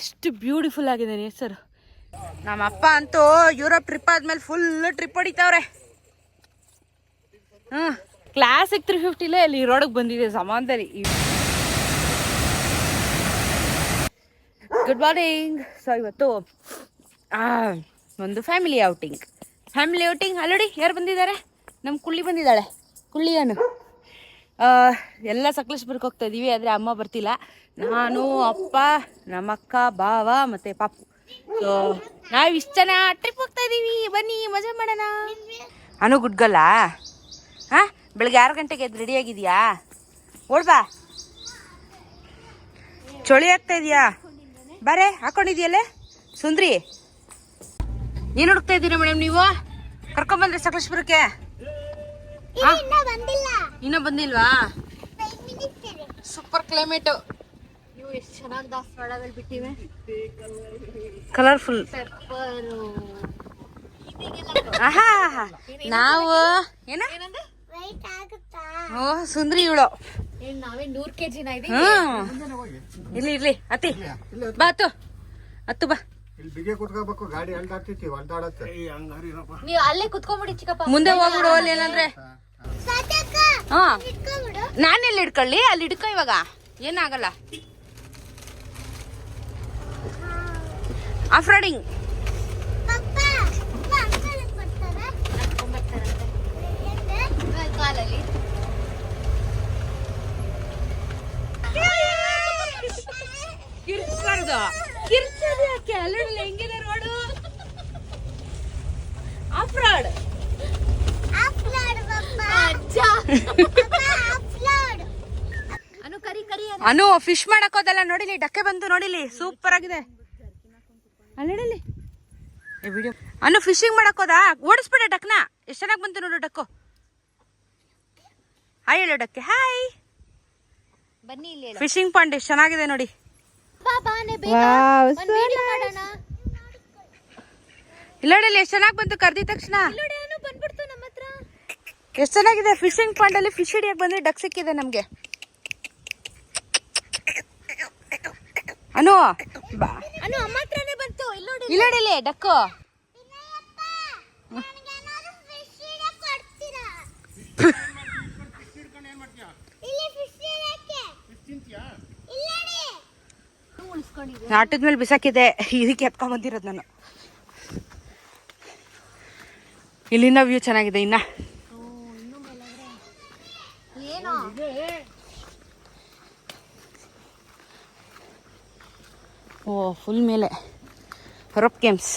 ಎಷ್ಟು ಬ್ಯೂಟಿಫುಲ್ ಆಗಿದೆ ನೇಚರ್ ನಮ್ಮ ಅಪ್ಪ ಅಂತೂ ಯುರೋಪ್ ಟ್ರಿಪ್ ಆದ್ಮೇಲೆ ಫುಲ್ ಟ್ರಿಪ್ ಹೊಡಿತಾವ್ರೆ. ಹ್ಞೂ ಕ್ಲಾಸಿಕ್ ತ್ರೀ ಫಿಫ್ಟಿಲೇ ಇಲ್ಲಿ ರೋಡಿಗೆ ಬಂದಿದೆ ಸಮಾನದಲ್ಲಿ ಗುಡ್ ಮಾರ್ನಿಂಗ್ ಸೊ ಇವತ್ತು ಒಂದು family outing family outing already ಯಾರು ಬಂದಿದ್ದಾರೆ? ನಮ್ಮ ಕುಳ್ಳಿ ಬಂದಿದ್ದಾಳೆ. ಕುಳ್ಳಿಯನು. ಆ, ಎಲ್ಲ ಸಕಲೇಶ್ಪುರಕ್ಕೆ ಹೋಗ್ತಾ ಇದ್ದೀವಿ ಆದರೆ ಅಮ್ಮ ಬರ್ತಿಲ್ಲ. ನಾನು ಅಪ್ಪ ನಮ್ಮಕ್ಕ ಬಾವ ಮತ್ತು ಪಾಪು. ಸೊ ನಾವು ಇಷ್ಟು ಜನ ಟ್ರಿಪ್ ಹೋಗ್ತಾ ಇದೀವಿ. ಬನ್ನಿ ಮಜಾ ಮಾಡೋಣ. ಅನು ಗುಡ್ಗಲ್ಲ ಹಾಂ? ಬೆಳಗ್ಗೆ ಆರು ಗಂಟೆಗೆ ಎದ್ದು ರೆಡಿ ಆಗಿದ್ಯಾ? ಓಡ್ಬಾ ಚಳಿ ಆಗ್ತಾ ಇದೆಯಾ? ಬಾರೆ ಹಾಕೊಂಡಿದ್ಯಲ್ಲೇ? ಸುಂದ್ರಿ. ಏನು ಹುಡುಕ್ತಾ ಇದ್ದೀರಾ ಮೇಡಮ್ ನೀವು? ಕರ್ಕೊಂಬಂದ್ರೆ ಸಕಲೇಶ್ಪುರಕ್ಕೆ? ಇನ್ನೂ ಬಂದಿಲ್ವಾ? ಸೂಪರ್ ಕ್ಲೈಮೇಟ್ ಎಷ್ಟು ಚೆನ್ನಾಗಿ ದಾಸವಾಳದಲ್ಲಿ ಬಿಟ್ಟಿವೆ? ಕಲರ್ಫುಲ್ ಪೆಪ್ಪರು ನಾವು ಏನ? ಓ ಸುಂದ್ರಿ ಇವಳು. ನಾವೇ ನೂರ್ ಕೆಜಿನ ಇದೀವಿ? ಇಲ್ಲಿ ಇರ್ಲಿ ಅತಿ ಬಾ ಅತ್ತು. ಅತ್ತು ಬಾ. ಇಲ್ಲಿ ಬಿಗೆ ಕುತ್ಕೋಬೇಕು ಗಾಡಿ ಅಲ್ದಾಡ್ತೈತಿ ಹೊಲ್ದಾಡತ್ತೆ. ನೀವು ಅಲ್ಲೇ ಕುತ್ಕೊಂಡ್ಬಿಡಿ ಚಿಕ್ಕಪ್ಪ. ಮುಂದೆ ಹೋಗ್ಬಿಡು ಅಲ್ಲಿ ಏನಂದ್ರೆ? ಹಾ ನಾನೆಲ್ಲಿ ಹಿಡ್ಕೊಳ್ಳಿ ಅಲ್ಲಿ ಹಿಡ್ಕೊ ಇವಾಗ. ಏನಾಗಲ್ಲ. ಆಫ್ ರೋಡಿಂಗ್ ಕಾಲಲ್ಲಿ. ಕಿರ್ಚ್ಬಾರ್ದು ಕಿರ್ಚೋದು ಯಾಕೆ? ಅಲ್ಲಲ್ಲ ಹೆಂಗಿದೆ ರೋಡು? ಆಫ್ ರೋಡ್ ಅಜ್ಜ ಅನು ಕರಿ ಕರಿ ಅನು. ಅನು ಫಿಶ್ ಮಾಡಕ್ ಹೋದಲ್ಲ ನೋಡಿಲಿ ಡಕ್ಕೆ ಬಂತು ನೋಡಿಲಿ ಸೂಪರ್ ಆಗಿದೆ. ಅಲ್ಲಿಡಲಿ ವಿಡಿಯೋ ಅನು ಫಿಶಿಂಗ್ ಮಾಡಕ್ ಹೋದ? ಓಡಿಸ್ಬಿಡ ಡಕ್ನ. ಎಷ್ಟು ಚೆನ್ನಾಗಿ ಬಂತು ನೋಡು ಡಕ್ಕು. ಹಾಯ್ ಹೇಳು ಡಕ್ಕೆ. ಹಾಯ್ ಬನ್ನಿ ಇಲ್ಲಿ ಫಿಶಿಂಗ್ ಪಾಂಡ್ ಎಷ್ಟು ಚೆನ್ನಾಗಿದೆ ನೋಡಿ. ಬಾ ಬಾನೆ ಬೇಗ ಒಂದ್ video ಮಾಡೋಣ. ಇಲ್ಲ ನೋಡಿಲಿ ಎಷ್ಟು ಚೆನ್ನಾಗಿ ಬಂತು ಕರ್ದಿದ ತಕ್ಷಣ. ಎಷ್ಟು ಚೆನ್ನಾಗಿದೆ ಫಿಶಿಂಗ್ ಪಾಂಡ್ ಅಲ್ಲಿ ಫಿಶ್ ಹಿಡಿಯಕ್ಕೆ ಬಂದ್ರೆ ಡಕ್ ಸಿಕ್ಕಿದೆ ನಮ್ಗೆ. ಅನು? ಬಾ. ಅನು ಅಮ್ಮ ಹತ್ರನೇ ಬಂತು. ಇಲ್ಲೋಡಿ ನೋಡಿ. ಇಲ್ಲ ನೋಡಿಲಿ ಡಕ್ಕು. ಆಟದ ನಾಟದ ಮೇಲೆ ಬಿಸಾಕಿದೆ. ಇದಕ್ಕೆ ಎತ್ಕೊಂಡ್ ಬಂದಿರೋದು ನಾನು. ಇಲ್ಲಿಂದ ವ್ಯೂ ಚೆನ್ನಾಗಿದೆ ಇನ್ನ ಏನೋ ಓ ಫುಲ್ ಮೇಲೆ ರೊಪ್ ಗೇಮ್ಸ್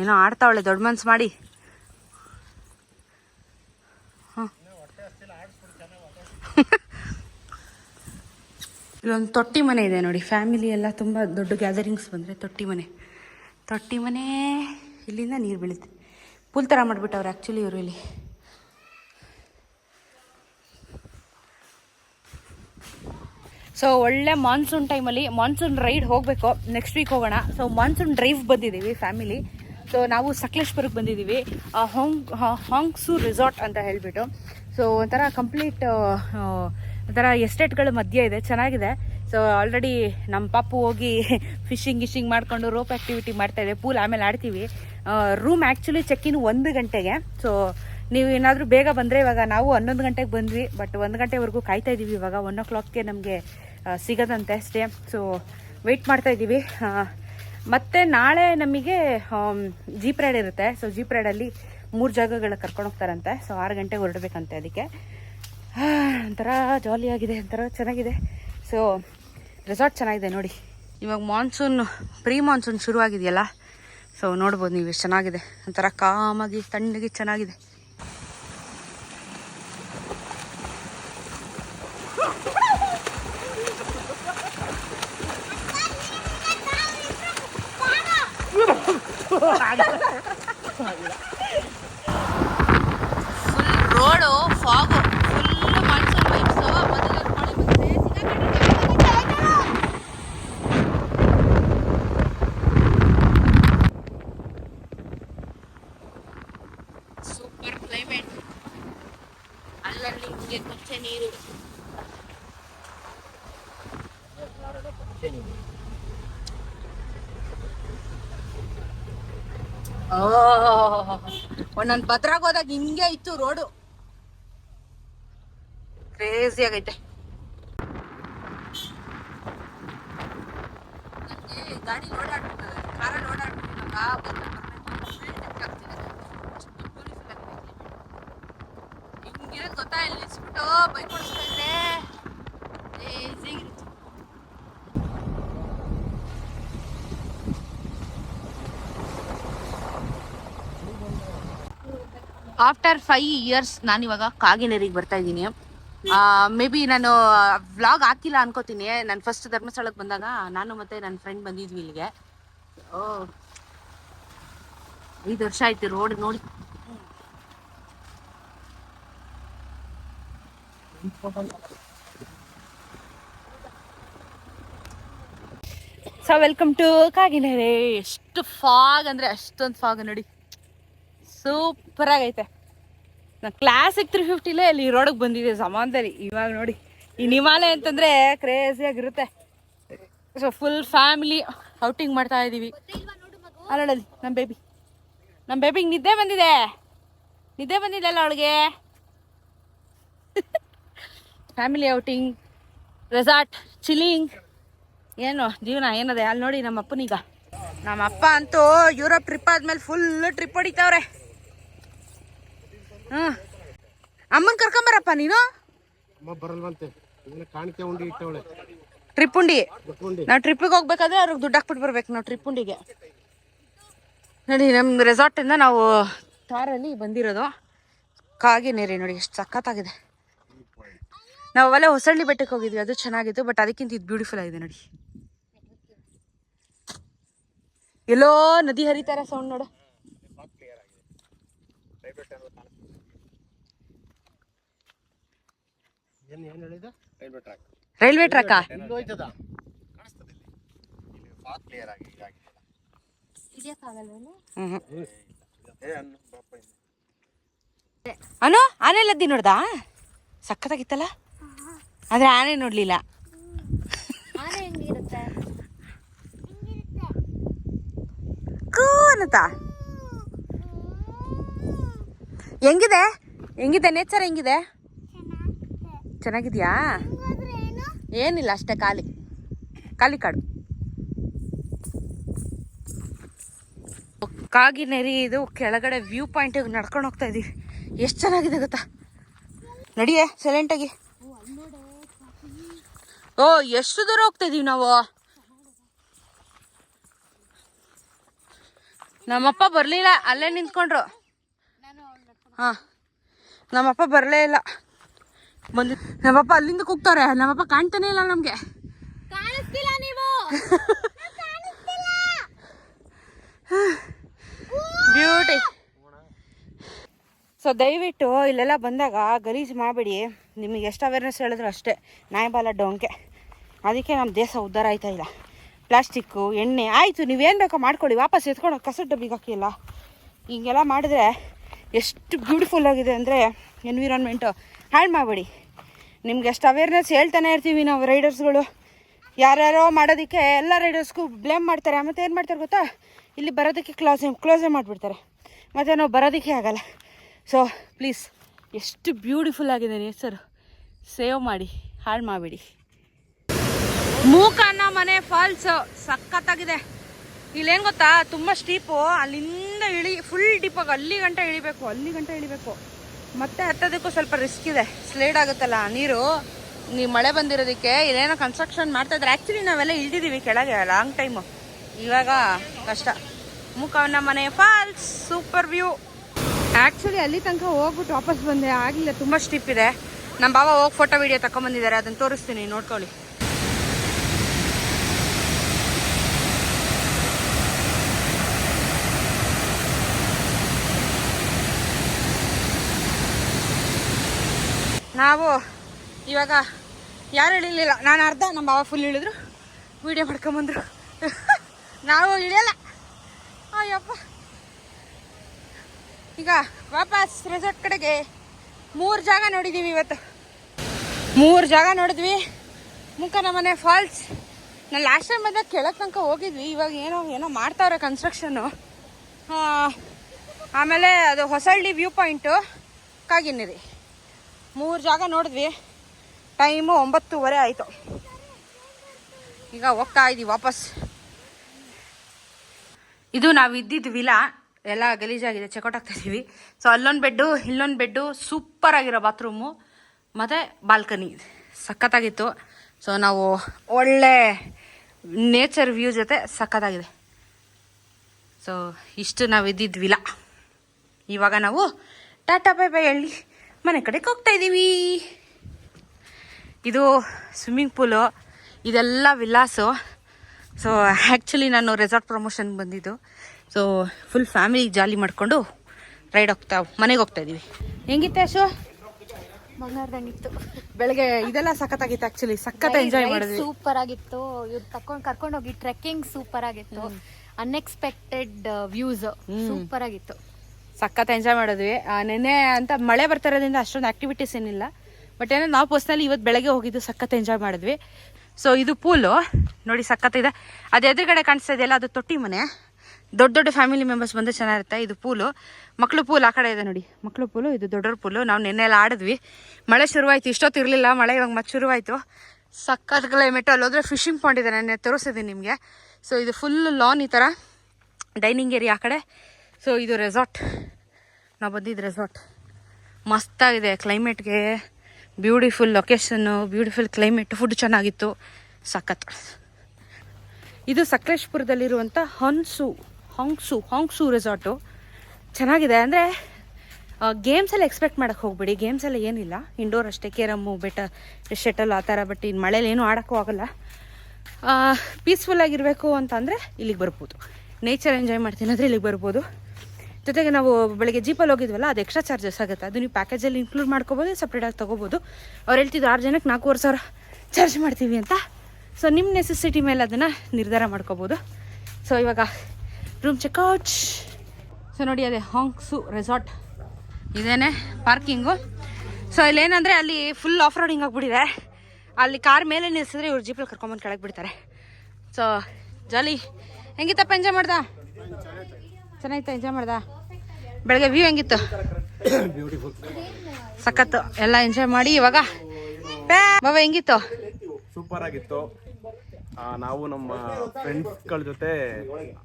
ಏನೋ ಆಡ್ತಾವಳೆ, ದೊಡ್ಡ ಮನ್ಸು ಮಾಡಿ. ಹಾಂ. ಇಲ್ಲೊಂದು ತೊಟ್ಟಿ ಮನೆ ಇದೆ ನೋಡಿ. ಫ್ಯಾಮಿಲಿ ಎಲ್ಲ ತುಂಬ ದೊಡ್ಡ ಗ್ಯಾದರಿಂಗ್ಸ್ ಬಂದರೆ ತೊಟ್ಟಿ ಮನೆ. ತೊಟ್ಟಿ ಮನೆ, ಇಲ್ಲಿಂದ ನೀರು ಬೀಳುತ್ತೆ. ಪುಲ್ ಥರ ಮಾಡಿಬಿಟ್ಟವ್ರೆ ಆ್ಯಕ್ಚುಲಿ ಇವರು ಇಲ್ಲಿ. ಸೊ ಒಳ್ಳೆ ಮಾನ್ಸೂನ್ ಟೈಮಲ್ಲಿ ಮಾನ್ಸೂನ್ ರೈಡ್ ಹೋಗಬೇಕು. ನೆಕ್ಸ್ಟ್ ವೀಕ್ ಹೋಗೋಣ. ಸೊ ಮಾನ್ಸೂನ್ ಡ್ರೈವ್ ಬಂದಿದ್ದೀವಿ ಫ್ಯಾಮಿಲಿ ಸೊ ನಾವು ಸಕಲೇಶ್ಪುರಕ್ಕೆ ಬಂದಿದ್ದೀವಿ. ಆ, ಹಾಂಗ್ ಹಾಂಗ್ಸು ರೆಸಾರ್ಟ್ ಅಂತ ಹೇಳಿಬಿಟ್ಟು. ಸೊ ಒಂಥರ ಕಂಪ್ಲೀಟ್ ಒಂಥರ ಎಸ್ಟೇಟ್ಗಳ ಮಧ್ಯೆ ಇದೆ. ಚೆನ್ನಾಗಿದೆ. ಸೊ ಆಲ್ರೆಡಿ ನಮ್ಮ ಪಾಪು ಹೋಗಿ ಫಿಶಿಂಗ್ ಗಿಶಿಂಗ್ ಮಾಡಿಕೊಂಡು ರೋಪ್ ಆ್ಯಕ್ಟಿವಿಟಿ ಮಾಡ್ತಾ ಇದೆ. ಪೂಲ್ ಆಮೇಲೆ ಆಡ್ತೀವಿ. ರೂಮ್ ಆ್ಯಕ್ಚುಲಿ ಚೆಕ್ ಇನ್ ಒಂದು ಗಂಟೆಗೆ. ಸೊ ನೀವು ಏನಾದರೂ ಬೇಗ ಬಂದರೆ ಇವಾಗ ನಾವು ಹನ್ನೊಂದು ಗಂಟೆಗೆ ಬಂದ್ವಿ ಬಟ್ ಒಂದು ಗಂಟೆವರೆಗೂ ಕಾಯ್ತಾ ಇದ್ದೀವಿ ಇವಾಗ ಒನ್ ಓ ಕ್ಲಾಕ್ಗೆ ನಮಗೆ ಸಿಗೋದಂತೆ ಸ್ಟೇ ಸೊ ವೆಯ್ಟ್ ಮಾಡ್ತಾ ಇದ್ದೀವಿ ಮತ್ತೆ ನಾಳೆ ನಮಗೆ ಜೀಪ್ ರೈಡ್ ಇರುತ್ತೆ. ಸೊ ಜೀಪ್ ರೈಡಲ್ಲಿ ಮೂರು ಜಾಗಗಳ ಕರ್ಕೊಂಡು ಹೋಗ್ತಾರಂತೆ. ಸೊ ಆರು ಗಂಟೆಗೆ ಹೊರಡಬೇಕಂತೆ ಅದಕ್ಕೆ. ಒಂಥರ ಜಾಲಿಯಾಗಿದೆ ಒಂಥರ ಚೆನ್ನಾಗಿದೆ. ಸೊ ರೆಸಾರ್ಟ್ ಚೆನ್ನಾಗಿದೆ ನೋಡಿ. ಇವಾಗ ಮಾನ್ಸೂನ್ ಪ್ರೀ ಮಾನ್ಸೂನ್ ಶುರುವಾಗಿದೆಯಲ್ಲ? ಸೊ ನೋಡ್ಬೋದು ನೀವು ಎಷ್ಟು ಚೆನ್ನಾಗಿದೆ. ಒಂಥರ ಕಾಮಾಗಿ ತಣ್ಣಗೆ ಚೆನ್ನಾಗಿದೆ full road fog full monsoon vibes ಮೊದಲು ಮಳೆ ಬಂದಿದೆ ಸೂಪರ್ ಕ್ಲೈಮೇಟ್ ಅಲ್ಲಲ್ಲಿ ಹಿಂಗೆ ಕೊಚ್ಚೆ ನೀರು ಒಂದೊಂದು ಭದ್ರಾಗ ಹೋದಾಗ ಹಿಂಗೆ ಇತ್ತು ರೋಡು. ಕ್ರೇಜಿ ಆಗೈತೆ. ಗಾಡಿ ಓಡಾಡ್ಬಿಟ್ಟಿದೆ ಕಾರಲ್ಲಿ ಓಡಾಡ್ಬಿಟ್ಟಿದಾಗ ಹಿಂಗೆ ಗೊತ್ತಾ ಇಲ್ಲಿ ಬೈಕ್ ಓಡಿಸ್ತಾ ಆಫ್ಟರ್ ಫೈವ್ ಇಯರ್ಸ್ ನಾನಿವಾಗ ಕಾಗಿನೇರಿಗೆ ಬರ್ತಾ ಇದ್ದೀನಿ. ಮೇ ಬಿ ನಾನು ವ್ಲಾಗ್ ಹಾಕಿಲ್ಲ ಅನ್ಕೋತೀನಿ. ನಾನು ಫಸ್ಟ್ ಧರ್ಮಸ್ಥಳಕ್ಕೆ ಬಂದಾಗ ನಾನು ಮತ್ತೆ ನನ್ನ ಫ್ರೆಂಡ್ ಬಂದಿದ್ವಿ ಇಲ್ಲಿಗೆ. ಓ. ಐದು ವರ್ಷ ಆಯ್ತು ರೋಡ್ ನೋಡಿ. ಸೊ ವೆಲ್ಕಮ್ ಟು ಕಾಗಿನೇರಿ ಎಷ್ಟು ಫಾಗ್ ಅಂದ್ರೆ ಅಷ್ಟೊಂದು ಫಾಗ್ ನೋಡಿ. ಸೂಪರ್ ಆಗೈತೆ. ನಾನು ಕ್ಲಾಸಿಕ್ ತ್ರೀ ಫಿಫ್ಟಿಲೇ ಇಲ್ಲಿ ರೋಡಿಗೆ ಬಂದಿದೆ ಸಮಾನದಲ್ಲಿ. ಇವಾಗ ನೋಡಿ, ಈ ನಿಮಾಲೆ ಅಂತಂದರೆ ಕ್ರೇಜಿಯಾಗಿರುತ್ತೆ ಸೊ ಫುಲ್ ಫ್ಯಾಮಿಲಿ ಔಟಿಂಗ್ ಮಾಡ್ತಾ ಇದ್ದೀವಿ ಅಲ್ಲಿ ನಮ್ಮ ಬೇಬಿ ನಮ್ಮ ಬೇಬಿಗೆ ನಿದ್ದೆ ಬಂದಿದೆ. ನಿದ್ದೆ ಬಂದಿದೆ ಅಲ್ಲ ಅವಳಿಗೆ? ಫ್ಯಾಮಿಲಿ ಔಟಿಂಗ್ ರೆಸಾರ್ಟ್ ಚಿಲ್ಲಿಂಗ್ ಏನು, ಜೀವನ ಏನದೆ? ಅಲ್ಲಿ ನೋಡಿ ನಮ್ಮ ಅಪ್ಪನೀಗ ನಮ್ಮ ಅಪ್ಪ ಅಂತೂ ಯುರೋಪ್ ಟ್ರಿಪ್ ಆದ್ಮೇಲೆ ಫುಲ್ ಟ್ರಿಪ್ ಹೊಡಿತಾವ್ರೆ. ಹ್ಞೂ ಅಮ್ಮನ ಕರ್ಕೊಂಬರಪ್ಪ ನೀನು? ಅಮ್ಮ ಬರಲ್ವಂತೆ. ಇದನ್ನ ಕಾಣಿಕೆ ಉಂಡಿ ಇಟ್ಟವಳೆ. ಟ್ರಿಪ್ ಉಂಡಿ ನಾವು ಟ್ರಿಪ್ಪಿಗೆ ಹೋಗ್ಬೇಕಾದ್ರೆ ಅವ್ರಿಗೆ ದುಡ್ಡು ಹಾಕ್ಬಿಟ್ಟು ಬರ್ಬೇಕು ನಾವು ಟ್ರಿಪ್ ಉಂಡಿಗೆ ನೋಡಿ ನಮ್ಮ ರೆಸಾರ್ಟಿಂದ ನಾವು ಕಾರಲ್ಲಿ ಬಂದಿರೋದು. ಕಾಗೆ ನೀರಿ ನೋಡಿ ಎಷ್ಟು ಸಖತ್ತಾಗಿದೆ. ನಾವು ಅಲ್ಲೇ ಹೊಸಳ್ಳಿ ಬೆಟ್ಟಕ್ಕೆ ಹೋಗಿದ್ವಿ ಅದು ಚೆನ್ನಾಗಿತ್ತು ಬಟ್ ಅದಕ್ಕಿಂತ ಇದು ಬ್ಯೂಟಿಫುಲ್ ಆಗಿದೆ ನೋಡಿ. ಎಲ್ಲೋ ನದಿ ಹರಿತಾರ ಸೌಂಡ್ ನೋಡು ಏನು ಏನು ಹೇಳಿದ ರೈಲ್ವೆ ಟ್ರ್ಯಾಕ್ ರೈಲ್ವೆ ಟ್ರ್ಯಾಕಾ ಇಲ್ಲಿ ಹೋಯ್ತದ ಕಾಣಿಸ್ತದೆ ಇಲ್ಲಿ ಇಲ್ಲಿ ಫಾಗ್ ಕ್ಲಿಯರ್ ಆಗಿ ಹೀಗಾಗಿ ಹ್ಞೂ ಏ ಅನ್ನು ಪಾಪ ಇಲ್ಲಿ. ಅನು ಆನೆ ಲದ್ದಿ ನೋಡ್ದಾ? ಸಖತ್ತಾಗಿತ್ತಲ್ಲ? ಆದ್ರೆ ಆನೆ ನೋಡ್ಲಿಲ್ಲ. ಹೆಂಗಿದೆ? ಹೆಂಗಿದೆ? ನೇಚರ್ ಹೆಂಗಿದೆ? ಚೆನ್ನಾಗಿದ್ಯಾ? ಏನಿಲ್ಲ ಅಷ್ಟೇ ಖಾಲಿ. ಖಾಲಿ ಕಾಡು. ಕಾಗಿನೆರಿ ಇದು ಕೆಳಗಡೆ ವ್ಯೂ ಪಾಯಿಂಟಿಗೆ ನಡ್ಕೊಂಡು ಹೋಗ್ತಾ ಇದೀವಿ. ಎಷ್ಟು ಚೆನ್ನಾಗಿದೆ ಗೊತ್ತಾ? ನಡಿಯೇ ಸೈಲೆಂಟಾಗಿ ಓ ಎಷ್ಟು ದೂರ ಹೋಗ್ತಾ ಇದೀವಿ ನಾವು? ನಮ್ಮಪ್ಪ ಬರಲಿಲ್ಲ ಅಲ್ಲೇ ನಿಂತ್ಕೊಂಡ್ರು. ಹಾಂ. ನಮ್ಮಪ್ಪ ಬರಲೇ ಇಲ್ಲ. ಬಂದಿ ನಮ್ಮಪ್ಪ ಅಲ್ಲಿಂದ ಕೂಗ್ತಾರೆ. ನಮ್ಮಪ್ಪ ಕಾಣ್ತಾನೆ ಇಲ್ಲ ನಮಗೆ. ಕಾಣಿಸ್ತಿಲ್ಲ ನೀವು. ಬ್ಯೂಟಿ. ಸೊ ದಯವಿಟ್ಟು ಇಲ್ಲೆಲ್ಲ ಬಂದಾಗ ಗಲೀಜು ಮಾಡಬೇಡಿ. ನಿಮಗೆ ಎಷ್ಟು ಅವೇರ್ನೆಸ್ ಹೇಳಿದ್ರು ಅಷ್ಟೇ. ನಾಯಿಬಾಲ ಡೊಂಕೆ. ಅದಕ್ಕೆ ನಮ್ಮ ದೇಶ ಉದ್ಧಾರ ಆಯ್ತಾ ಇಲ್ಲ. ಪ್ಲಾಸ್ಟಿಕ್ಕು ಎಣ್ಣೆ ಆಯಿತು ನೀವೇನು ಬೇಕೋ ಮಾಡ್ಕೊಳ್ಳಿ ವಾಪಸ್ ಎತ್ಕೊಂಡು ಕಸದ ಡಬ್ಬಿಗೆ ಹಾಕಿಲ್ಲ ಹಿಂಗೆಲ್ಲ ಮಾಡಿದ್ರೆ ಎಷ್ಟು ಬ್ಯೂಟಿಫುಲ್ ಆಗಿದೆ ಅಂದರೆ ಎನ್ವಿರಾನ್ಮೆಂಟು ಹಾಳು ಮಾಡಬೇಡಿ. ನಿಮ್ಗೆ ಎಷ್ಟು ಅವೇರ್ನೆಸ್ ಹೇಳ್ತಾನೆ ಇರ್ತೀವಿ ನಾವು ರೈಡರ್ಸ್ಗಳು ಯಾರ್ಯಾರೋ ಮಾಡೋದಕ್ಕೆ ಎಲ್ಲ ರೈಡರ್ಸ್ಗೂ ಬ್ಲೇಮ್ ಮಾಡ್ತಾರೆ. ಮತ್ತು ಏನು ಮಾಡ್ತಾರೆ ಗೊತ್ತಾ? ಇಲ್ಲಿ ಬರೋದಕ್ಕೆ ಕ್ಲಾಸೇ ಕ್ಲೋಸೇ ಮಾಡಿಬಿಡ್ತಾರೆ. ಮತ್ತು ನಾವು ಬರೋದಕ್ಕೆ ಆಗಲ್ಲ. ಸೊ ಪ್ಲೀಸ್ ಎಷ್ಟು ಬ್ಯೂಟಿಫುಲ್ ಆಗಿದೆ ನೇಚರು ಸೇವ್ ಮಾಡಿ, ಹಾಳು ಮಾಡಿಬಿಡಿ. ಮೂಕನ್ನ ಮನೆ ಫಾಲ್ಸ್ ಸಖತ್ತಾಗಿದೆ. ಇಲ್ಲೇನು ಗೊತ್ತಾ? ತುಂಬ ಸ್ಟೀಪು ಅಲ್ಲಿಂದ ಇಳಿ ಫುಲ್ ಡೀಪಾಗಿ ಅಲ್ಲಿ ಗಂಟ ಇಳಿಬೇಕು, ಅಲ್ಲಿ ಗಂಟ ಇಳಿಬೇಕು. ಮತ್ತೆ ಹತ್ತೋದಕ್ಕೂ ಸ್ವಲ್ಪ ರಿಸ್ಕ್ ಇದೆ. ಸ್ಲೇಡ್ ಆಗುತ್ತಲ್ಲ ನೀರು. ನೀವು ಮಳೆ ಬಂದಿರೋದಕ್ಕೆ ಇಲ್ಲೇನೋ ಕನ್ಸ್ಟ್ರಕ್ಷನ್ ಮಾಡ್ತಾ ಇದ್ರೆ ಆ್ಯಕ್ಚುಲಿ ನಾವೆಲ್ಲ ಇಳ್ದಿದ್ದೀವಿ ಕೆಳಗೆ ಲಾಂಗ್ ಟೈಮು ಇವಾಗ ಕಷ್ಟ. ಮುಖವನ್ನ ಮನೆ ಫಾಲ್ಸ್ ಸೂಪರ್ ವ್ಯೂ ಆ್ಯಕ್ಚುಲಿ ಅಲ್ಲಿ ತನಕ ಹೋಗ್ಬಿಟ್ಟು ವಾಪಸ್ ಬಂದೆ ಆಗಲಿಲ್ಲ ತುಂಬ ಸ್ಟಿಪ್ ಇದೆ. ನಮ್ಮ ಬಾಬಾ ಹೋಗಿ ಫೋಟೋ ವೀಡಿಯೋ ತಗೊಂಬಂದಿದ್ದಾರೆ ಅದನ್ನು ತೋರಿಸ್ತೀನಿ ನೋಡ್ಕೊಳ್ಳಿ. ನಾವು ಇವಾಗ ಯಾರು ಇಳಿಲಿಲ್ಲ. ನಾನು ಅರ್ಧ, ನಮ್ಮ ಬಾಬಾ ಫುಲ್ ಇಳಿದ್ರು. ವೀಡಿಯೋ ಮಾಡ್ಕೊಂಬಂದ್ರು. ನಾವು ಇಳಿಯಲ್ಲ. ಅಯ್ಯಪ್ಪ. ಈಗ ವಾಪಸ್ ರೆಸಾರ್ಟ್ ಕಡೆಗೆ ಮೂರು ಜಾಗ ನೋಡಿದ್ದೀವಿ ಇವತ್ತು. ಮೂರು ಜಾಗ ನೋಡಿದ್ವಿ. ಮುಖನ ಮನೆ ಫಾಲ್ಸ್ ನಾನು ಲಾಸ್ಟ್ ಟೈಮ್ ಬಂದಾಗ ಕೆಳಗೆ ತನಕ ಹೋಗಿದ್ವಿ. ಇವಾಗ ಏನೋ ಏನೋ ಮಾಡ್ತಾವ್ರೆ ಕನ್ಸ್ಟ್ರಕ್ಷನ್ನು ಆಮೇಲೆ ಅದು ಹೊಸಳ್ಳಿ ವ್ಯೂ ಪಾಯಿಂಟು ಕಾಗಿನೆರಿ ಮೂರು ಜಾಗ ನೋಡಿದ್ವಿ. ಟೈಮು ಒಂಬತ್ತೂವರೆ ಆಯಿತು. ಈಗ ಹೋಗ್ತಾ ಇದ್ದೀವಿ ವಾಪಸ್. ಇದು ನಾವು ಇದ್ದಿದ್ದು ವಿಲಾ. ಎಲ್ಲ ಗಲೀಜಾಗಿದೆ ಚೆಕೌಟ್ ಆಗ್ತಾ ಇದ್ದೀವಿ. ಸೊ ಅಲ್ಲೊಂದು ಬೆಡ್ಡು ಇಲ್ಲೊಂದು ಬೆಡ್ಡು ಸೂಪರ್ ಆಗಿರೋ ಬಾತ್ರೂಮು ಮತ್ತು ಬಾಲ್ಕನಿ ಸಖತ್ತಾಗಿತ್ತು. ಸೊ ನಾವು ಒಳ್ಳೆ ನೇಚರ್ ವ್ಯೂ ಜೊತೆ ಸಖತ್ತಾಗಿದೆ. ಸೊ ಇಷ್ಟು ನಾವು ಇದ್ದಿದ್ದು ವಿಲಾ. ಇವಾಗ ನಾವು ಟಾಟಾ ಬೈ ಬೈ ಹೇಳಿ. ಮನೆ ಕಡೆಗೆ ಹೋಗ್ತಾ ಇದ್ದೀವಿ ಇದು ಸ್ವಿಮ್ಮಿಂಗ್ ಪೂಲು ಇದೆಲ್ಲ ವಿಲಾಸು ಸೊ ಆ್ಯಕ್ಚುಲಿ ನಾನು ರೆಸಾರ್ಟ್ ಪ್ರಮೋಷನ್ ಬಂದಿದ್ದು. ಸೊ ಫುಲ್ ಫ್ಯಾಮಿಲಿ ಜಾಲಿ ಮಾಡಿಕೊಂಡು ರೈಡ್ ಹೋಗ್ತಾ ಮನೆಗೆ ಹೋಗ್ತಾ ಇದ್ದೀವಿ ಹೆಂಗಿತ್ತೆ ಅಶು? ಬಂಗಾರದಂಗಿತ್ತು. ಬೆಳಗ್ಗೆ ಇದೆಲ್ಲ ಸಖತ್ತಾಗಿತ್ತು ಆ್ಯಕ್ಚುಲಿ ಸಖತ್ ಎಂಜಾಯ್ ಮಾಡಿದ್ವಿ. ಸೂಪರ್ ಆಗಿತ್ತು ಇವ್ರು ತಕೊಂಡು ಕರ್ಕೊಂಡು ಹೋಗಿ ಟ್ರೆಕ್ಕಿಂಗ್ ಸೂಪರ್ ಆಗಿತ್ತು ಅನ್ಎಕ್ಸ್ಪೆಕ್ಟೆಡ್ ವ್ಯೂಸ್ ಸೂಪರ್ ಆಗಿತ್ತು ಸಖತ್ ಎಂಜಾಯ್ ಮಾಡಿದ್ವಿ. ನೆನ್ನೆ ಅಂತ ಮಳೆ ಬರ್ತಾ ಇರೋದ್ರಿಂದ ಅಷ್ಟೊಂದು ಆಕ್ಟಿವಿಟೀಸ್ ಏನಿಲ್ಲ. ಬಟ್ ಏನೋ ನಾವು ಪರ್ಸ್ನಲಿ ಇವತ್ತು ಬೆಳಗ್ಗೆ ಹೋಗಿದ್ದು ಸಖತ್ ಎಂಜಾಯ್ ಮಾಡಿದ್ವಿ. ಸೊ ಇದು ಪೂಲು. ನೋಡಿ ಸಖತ್ ಇದೆ. ಅದು ಎದುರುಗಡೆ ಕಾಣಿಸ್ತಾ ಇದೆಯಲ್ಲ ಅದು ತೊಟ್ಟಿ ಮನೆ. ದೊಡ್ಡ ದೊಡ್ಡ ಫ್ಯಾಮಿಲಿ ಮೆಂಬರ್ಸ್ ಬಂದು ಚೆನ್ನಾಗಿರುತ್ತೆ. ಇದು ಪೂಲು. ಮಕ್ಕಳು ಪೂಲ್ ಆ ಕಡೆ ಇದೆ ನೋಡಿ. ಮಕ್ಕಳು ಪೂಲು, ಇದು ದೊಡ್ಡವ್ರ ಪೂಲು. ನಾವು ನಿನ್ನೆ ಎಲ್ಲ ಆಡಿದ್ವಿ. ಮಳೆ ಶುರುವಾಯಿತು, ಇಷ್ಟೊತ್ತು ಇರಲಿಲ್ಲ ಮಳೆ, ಇವಾಗ ಮತ್ತೆ ಶುರುವಾಯಿತು. ಸಖತ್ ಅಲ್ಲಿ ಹೋದ್ರೆ ಫಿಶಿಂಗ್ ಪಾಯಿಂಟ್ ಇದೆ ನೆನ್ನೆ ತೋರಿಸಿದ್ದೀನಿ ನಿಮಗೆ. ಸೊ ಇದು ಫುಲ್ ಲಾನ್ ಈ ಥರ ಡೈನಿಂಗ್ ಏರಿಯಾ ಆ ಕಡೆ. ಸೊ ಇದು ರೆಸಾರ್ಟ್ ನಾವು ಬಂದಿದ್ದು ರೆಸಾರ್ಟ್ ಮಸ್ತಾಗಿದೆ ಕ್ಲೈಮೇಟ್ಗೆ beautiful location beautiful climate food ಚೆನ್ನಾಗಿತ್ತು. ಸಖತ್. ಇದು ಸಕಲೇಶ್ಪುರದಲ್ಲಿರುವಂಥ ಹನ್ಸು ಹಾಂಗ್ಸು ಹಾಂಗ್ಸು ರೆಸಾರ್ಟು ಚೆನ್ನಾಗಿದೆ. ಅಂದರೆ ಗೇಮ್ಸ್ ಎಲ್ಲ ಎಕ್ಸ್ಪೆಕ್ಟ್ ಮಾಡೋಕ್ಕೆ ಹೋಗ್ಬೇಡಿ. ಗೇಮ್ಸ್ ಎಲ್ಲ ಏನಿಲ್ಲ. ಇಂಡೋರ್ ಅಷ್ಟೇ, ಕೇರಮ್ಮು, ಬೆಟ್ಟ ಶಟಲ್ ಆ ಥರ ಬಟ್ ಇನ್ನು ಮಳೇಲಿ ಏನೂ ಆಡೋಕ್ಕೂ ಆಗಲ್ಲ. ಪೀಸ್ಫುಲ್ ಆಗಿರಬೇಕು ಅಂತಂದರೆ ಇಲ್ಲಿಗೆ ಬರ್ಬೋದು. ನೇಚರ್ ಎಂಜಾಯ್ ಮಾಡ್ತೀನಿ ಅಂದರೆ ಇಲ್ಲಿಗೆ ಬರ್ಬೋದು. ಜೊತೆಗೆ ನಾವು ಬೆಳಗ್ಗೆ ಜೀಪಲ್ಲಿ ಹೋಗಿದ್ವಲ್ಲ, ಅದು ಎಕ್ಸ್ಟ್ರಾ ಚಾರ್ಜಸ್ ಆಗುತ್ತೆ. ಅದು ನೀವು ಪ್ಯಾಕೇಜಲ್ಲಿ ಇನ್ಕ್ಲೂಡ್ ಮಾಡ್ಕೋಬೋದು ಸಪ್ರೇಟಾಗಿ ತೊಗೋಬೋದು. ಅವ್ರು ಹೇಳ್ತಿದ್ದು ಆರು ಜನಕ್ಕೆ ನಾಲ್ಕೂವರೆ ಸಾವಿರ ಚಾರ್ಜ್ ಮಾಡ್ತೀವಿ ಅಂತ. ಸೊ ನಿಮ್ಮ ನೆಸೆಸಿಟಿ ಮೇಲೆ ಅದನ್ನು ನಿರ್ಧಾರ ಮಾಡ್ಕೋಬೋದು. ಸೊ ಇವಾಗ ರೂಮ್ ಚೆಕ್ಔಟ್ ಸೊ ನೋಡಿ, ಅದೇ ಹಾಂಗ್ಸು ರೆಸಾರ್ಟ್ ಇದೇನೆ ಪಾರ್ಕಿಂಗು ಸೊ ಇಲ್ಲೇನಂದರೆ ಅಲ್ಲಿ ಫುಲ್ ಆಫ್ ರೋಡಿಂಗ್ ಆಗಿಬಿಟ್ಟಿದೆ. ಅಲ್ಲಿ ಕಾರ್ ಮೇಲೆ ನಿಲ್ಸಿದ್ರೆ ಇವ್ರು ಜೀಪಲ್ಲಿ ಕರ್ಕೊಂಬಂದು ಕೆಳಗೆ ಬಿಡ್ತಾರೆ. ಸೊ ಜಾಲಿ ಹೆಂಗಿತ್ತಪ್ಪ ಎಂಜಾಯ್ ಮಾಡ್ದ ಚೆನ್ನಾಗಿತ್ತು ಎಂಜಾಯ್ ಮಾಡ್ದ? ಬೆಳಗ್ಗೆ ವ್ಯೂ ಹೆಂಗಿತ್ತು? ಸಖತ್ತು ಎಲ್ಲ ಎಂಜಾಯ್ ಮಾಡಿ ಇವಾಗ? ಬಾಬಾ ಹೆಂಗಿತ್ತು? ಸೂಪರ್ ಆಗಿತ್ತು ನಾವು ನಮ್ಮ ಫ್ರೆಂಡ್ಸ್ಗಳ ಜೊತೆ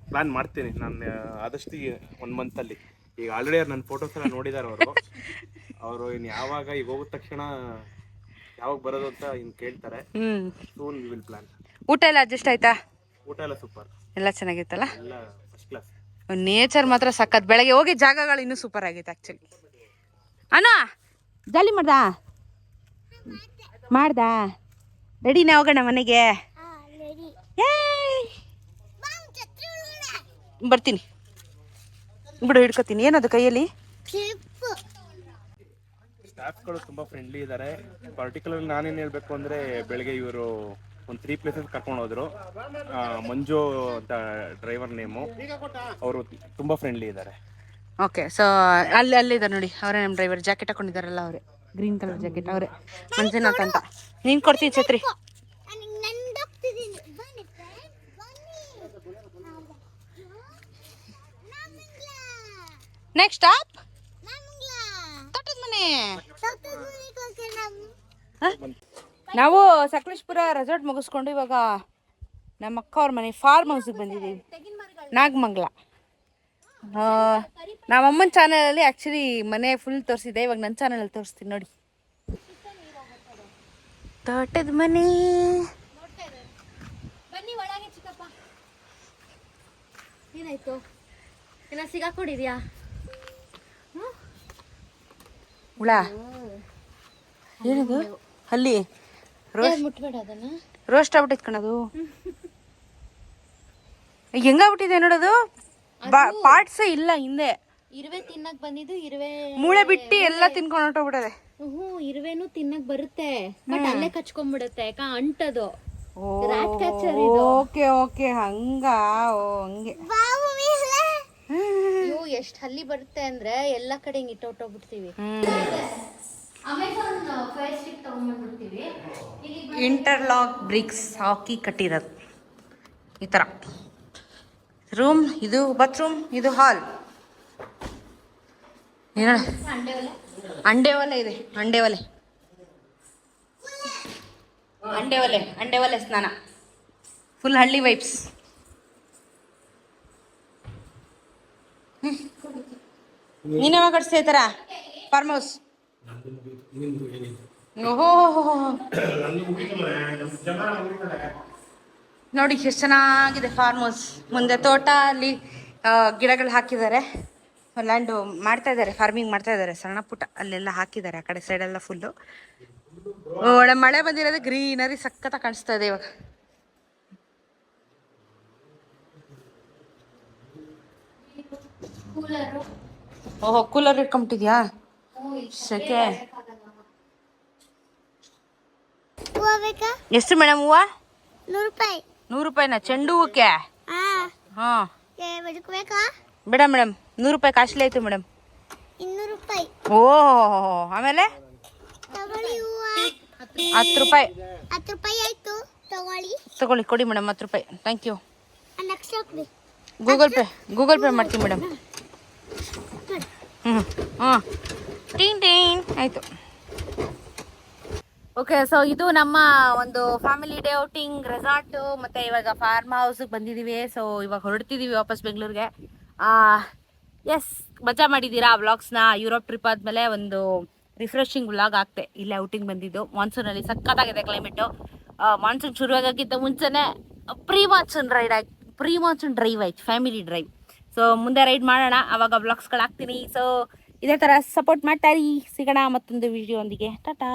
ಪ್ಲಾನ್ ಮಾಡ್ತೀನಿ. ನಾನು ಆದಷ್ಟು ಒಂದು ಮಂತಲ್ಲಿ ಈಗ ಆಲ್ರೆಡಿ ಅವ್ರು ನನ್ನ ಫೋಟೋಸ್ ಎಲ್ಲ ನೋಡಿದ್ದಾರೆ ಅವರು. ಅವರು ಇನ್ನು ಯಾವಾಗ ಈಗ ಹೋಗಿದ ತಕ್ಷಣ ಯಾವಾಗ ಬರೋದು ಅಂತ ಇನ್ನು ಕೇಳ್ತಾರೆ. ಸೂನ್ ವಿಲ್ ಪ್ಲಾನ್ ಊಟ ಎಲ್ಲ ಅಡ್ಜಸ್ಟ್ ಆಯ್ತಾ? ಊಟ ಎಲ್ಲ ಸೂಪರ್ ಎಲ್ಲ ಚೆನ್ನಾಗಿತ್ತಲ್ಲ? ಎಲ್ಲ ನೇಚರ್ ಮಾತ್ರ ಸಖತ್. ಬೆಳಗ್ಗೆ ಹೋಗಿ ಜಾಗಗಳು ಇನ್ನೂ ಸೂಪರ್ ಆಗಿತ್ತು ಆ್ಯಕ್ಚುಲಿ ಅಣ್ಣ ಜಾಲಿ ಮಾಡ್ದ? ಮಾಡ್ದಾ? ರೆಡಿನೇ ಹೋಗೋಣ ಮನೆಗೆ? ಏಯ್! ಬರ್ತೀನಿ. ಬಿಡು ಹಿಡ್ಕೊತೀನಿ. ಏನದು ಕೈಯಲ್ಲಿ? ಸ್ಟಾಫ್ಗಳು ತುಂಬಾ ಫ್ರೆಂಡ್ಲಿ ಇದ್ದಾರೆ ಪರ್ಟಿಕ್ಯುಲರ್ ನಾನೇನು ಹೇಳ್ಬೇಕು ಅಂದ್ರೆ ಬೆಳಗ್ಗೆ ಇವರು ಒಂದು ತ್ರೀ ಪ್ಲೇಸಸ್ ಕರ್ಕೊಂಡು ಹೋದ್ರು. ಮಂಜು ಅಂತ ಡ್ರೈವರ್ ನೇಮು ಅವರು ತುಂಬಾ ಫ್ರೆಂಡ್ಲಿ ಇದ್ದಾರೆ ಓಕೆ ಸೊ ಅಲ್ಲಿ ಅಲ್ಲಿದ್ದಾರೆ ನೋಡಿ ಅವರೇ ನಮ್ಮ ಡ್ರೈವರ್ ಜಾಕೆಟ್ ಹಾಕೊಂಡಿದ್ದಾರಲ್ಲ ಅವರೇ. ಗ್ರೀನ್ ಕಲರ್ ಜಾಕೆಟ್ ಅವರೇ. ಮಂಜುನಾಥ್ ಅಂತ. ನೀನು ಕೊಡ್ತೀನಿ ಛತ್ರಿ. ನೆಕ್ಸ್ಟ್ ಸ್ಟಾಪ್ ತೋಟದ ಮನೆ. ನಾವು ಸಕಲೇಶ್ಪುರ ರೆಸಾರ್ಟ್ ಮುಗಿಸ್ಕೊಂಡು ಇವಾಗ ನಮ್ಮ ಅಕ್ಕ ಅವ್ರ ಮನೆ ಫಾರ್ಮ್ ಹೌಸಿಗೆ ಬಂದಿದ್ದೀವಿ. ನಾಗಮಂಗ್ಲ. ನಮ್ಮಮ್ಮನ ನಮ್ಮ ಅಮ್ಮನ ಚಾನಲಲ್ಲಿ ಆ್ಯಕ್ಚುಲಿ ಮನೆ ಫುಲ್ ತೋರಿಸಿದೆ. ಇವಾಗ ನನ್ನ ಚಾನಲಲ್ಲಿ ತೋರಿಸ್ತೀನಿ ನೋಡಿ. ತೋಟದ ಮನೆ. ಬನ್ನಿ ಒಳಗೆ ಚಿಕ್ಕಪ್ಪ. ಏನಾಯ್ತು? ಏನ ಸಿಗಾಕೊಂಡಿದ್ಯಾ? ಹುಳ. ಏನದು? ಅಲ್ಲಿ ರೋಸ್ಟ್ ಮುಟ್ಬೇಡ ಅದನ್ನ? ರೋಸ್ಟ್ ಆಗ್ಬಿಟ್ಟೈತೆ ಕಣದು ಹೆಂಗಾಗ್ಬಿಟ್ಟಿದೆ ನೋಡೋದು? ಪಾರ್ಟ್ಸ್ ಇಲ್ಲ ಹಿಂದೆ. ಇರುವೆ ತಿನ್ನಕ್ ಬಂದಿದ್ದು ಇರುವೆ ಮೂಳೆ ಬಿಟ್ಟು ಎಲ್ಲ ತಿನ್ಕೊಂಡು ಹೊರಟೋಗ್ಬಿಡದೆ ಹ್ಞೂ ಇರುವೆನು ತಿನ್ನಕ್ ಬರುತ್ತೆ. ಬಟ್ ಅಲ್ಲೇ ಕಚ್ಕೊಂಡ್ಬಿಡುತ್ತೆ ಯಾಕ ಅಂಟದು. ಓಕೆ ಓಕೆ ಹಂಗ ಓ ಹಂಗೆ. ಎಷ್ಟ್ ಹಲ್ಲಿ ಬರುತ್ತೆ ಅಂದ್ರೆ ಎಲ್ಲಾ ಕಡೆ ಇಟ್ಟು ಇಟ್ಟೋಗ್ಬಿಡ್ತೀವಿ ಅಮೆಝಾನ್ ಫೈರ್ ಸ್ಟಿಕ್ ತಗೊಂಡ್ಬಂದ್ಬಿಡ್ತೀವಿ. ಇಂಟರ್ಲಾಕ್ ಬ್ರಿಕ್ಸ್ ಹಾಕಿ ಕಟ್ಟಿರೋದು. ಈ ಥರ ರೂಮ್ ಇದು ಬಾತ್ರೂಮ್ ಇದು ಹಾಲ್ ಏನ ಅಂಡೆ ಒಲೆ ಇದೆ ಅಂಡೆ ಒಲೆ ಅಂಡೆ ಒಲೆ ಅಂಡೆ ಒಲೆ ಸ್ನಾನ. ಫುಲ್ ಹಳ್ಳಿ ವೈಪ್ಸ್ ನೀನ್ ಯಾವಾಗ ಕಟ್ಸ್ತಾ ಇರ್ತಾರ ಫಾರ್ಮ್ ಹೌಸ್ ಓಹೋ. ನೋಡಿ ಎಷ್ಟು ಚೆನ್ನಾಗಿದೆ ಫಾರ್ಮ್ ಹೌಸ್ ಮುಂದೆ ತೋಟ ಅಲ್ಲಿ ಗಿಡಗಳು ಹಾಕಿದ್ದಾರೆ. ಲ್ಯಾಂಡು ಮಾಡ್ತಾ ಇದ್ದಾರೆ ಫಾರ್ಮಿಂಗ್ ಮಾಡ್ತಾ ಇದ್ದಾರೆ. ಸಣ್ಣ ಪುಟ್ಟ ಅಲ್ಲೆಲ್ಲ ಹಾಕಿದ್ದಾರೆ ಆ ಕಡೆ ಸೈಡ್ ಎಲ್ಲ ಫುಲ್ಲು ಒಳ್ಳೆ ಮಳೆ ಬಂದಿರೋದು ಗ್ರೀನರಿ ಸಖತ್ತ ಕಾಣಿಸ್ತಾ ಇದೆ ಇವಾಗ. ಕೂಲರು ಓಹೋ ಕೂಲರ್ ಇಟ್ಕೊಂಬಿಟ್ಟಿದ್ಯಾ ಸೆಕೆ. ಹೂವು ಬೇಕಾ? ಎಷ್ಟು ಮೇಡಮ್ ಹೂವ? ನೂರು ರೂಪಾಯಿ. ನೂರು ರೂಪಾಯಿನ? ಚೆಂಡು ಹೂವಕ್ಕೆ? ಹಾ. ಬೇಕಾ? ಬೇಡ ಮೇಡಮ್ ನೂರು ರೂಪಾಯಿ ಕಾಸ್ಟ್ಲಿ ಆಯಿತು ಮೇಡಮ್. ಇನ್ನೂರು ರೂಪಾಯಿ. ಓ ಆಮೇಲೆ? ತಗೊಳ್ಳಿ ಹೂವು. ಹತ್ತು ರೂಪಾಯಿ. ಹತ್ತು ರೂಪಾಯಿ ಆಯಿತು ತಗೊಳ್ಳಿ. ತಗೊಳ್ಳಿ ಕೊಡಿ ಮೇಡಮ್ ಹತ್ತು ರೂಪಾಯಿ. Thank you next Google Pay Google Pay ಮಾಡ್ತೀನಿ ಮೇಡಮ್. ಹ್ಞೂ ಹಾಂ ಟೀನ್ ಟೀನ್. ಆಯಿತು. ಓಕೆ ಸೊ ಇದು ನಮ್ಮ ಒಂದು ಫ್ಯಾಮಿಲಿ ಡೇ ಔಟಿಂಗ್ ರೆಸಾರ್ಟ್ ಮತ್ತೆ ಇವಾಗ ಫಾರ್ಮ್ ಹೌಸಿಗೆ ಬಂದಿದ್ದೀವಿ ಸೊ ಇವಾಗ ಹೊರಡ್ತಿದೀವಿ ವಾಪಸ್ ಬೆಂಗಳೂರಿಗೆ. ಎಸ್ ಮಜಾ ಮಾಡಿದ್ದೀರಾ ವ್ಲಾಗ್ಸ್ನ ಯುರೋಪ್ ಟ್ರಿಪ್ ಆದಮೇಲೆ ಒಂದು ರಿಫ್ರೆಶಿಂಗ್ ವ್ಲಾಗ್ ಆಗ್ತೆ. ಇಲ್ಲೇ ಔಟಿಂಗ್ ಬಂದಿದ್ದು. ಮಾನ್ಸೂನಲ್ಲಿ ಸಖತ್ತಾಗಿದೆ ಕ್ಲೈಮೇಟು ಮಾನ್ಸೂನ್ ಶುರುವಾಗೋಕ್ಕಿಂತ ಮುಂಚೆನೇ ಪ್ರೀ ಮಾನ್ಸೂನ್ ರೈಡ್ ಆಗಿ ಪ್ರೀ ಮಾನ್ಸೂನ್ ಡ್ರೈವ್ ಆಯ್ತು ಫ್ಯಾಮಿಲಿ ಡ್ರೈವ್ ಸೊ ಮುಂದೆ ರೈಡ್ ಮಾಡೋಣ. ಅವಾಗ ವ್ಲಾಗ್ಸ್ಗಳು ಹಾಕ್ತೀನಿ. ಸೊ ಇದೇ ಥರ ಸಪೋರ್ಟ್ ಮಾಡ್ತಾರಿ ಸಿಗೋಣ ಮತ್ತೊಂದು ವಿಡಿಯೋ ಒಂದಿಗೆ. ಟಾಟಾ